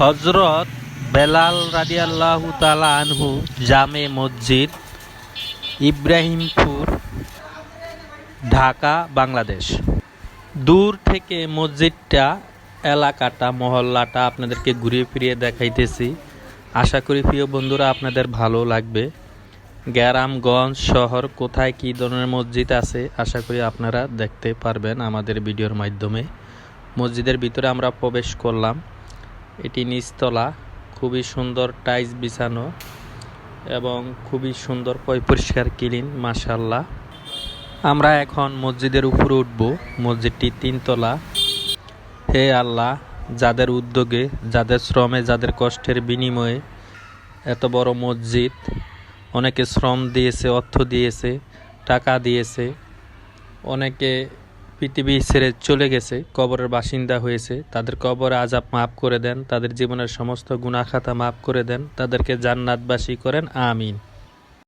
হজরত বেলাল রাদিয়াল্লাহু তালা আনহু জামে মসজিদ, ইব্রাহিমপুর, ঢাকা, বাংলাদেশ। দূর থেকে মসজিদটা, এলাকাটা, মহল্লাটা আপনাদেরকে ঘুরিয়ে ফিরিয়ে দেখাইতেছি। আশা করি প্রিয় বন্ধুরা আপনাদের ভালো লাগবে। গ্রামগঞ্জ শহর কোথায় কী ধরনের মসজিদ আছে, আশা করি আপনারা দেখতে পারবেন আমাদের ভিডিওর মাধ্যমে। মসজিদের ভিতরে আমরা প্রবেশ করলাম। এটি নিচতলা খুবই সুন্দর টাইলস বিছানো এবং খুবই সুন্দর পরিষ্কার ক্লিন মাশাল্লাহ আমরা এখন মসজিদের উপরে উঠব, মসজিদটি তিনতলা হে আল্লাহ, যাদের উদ্যোগে, যাদের শ্রমে, যাদের কষ্টের বিনিময়ে এত বড় মসজিদ, অনেকে শ্রম দিয়েছে, অর্থ দিয়েছে, টাকা দিয়েছে, অনেকে পৃথিবী ছেড়ে চলে গেছে, কবরের বাসিন্দা হয়েছে। তাদের কবর আজাব মাফ করে দেন, তাদের জীবনের সমস্ত গুণাখাতা মাফ করে দেন, তাদেরকে জান্নাতবাসী করেন, আমিন।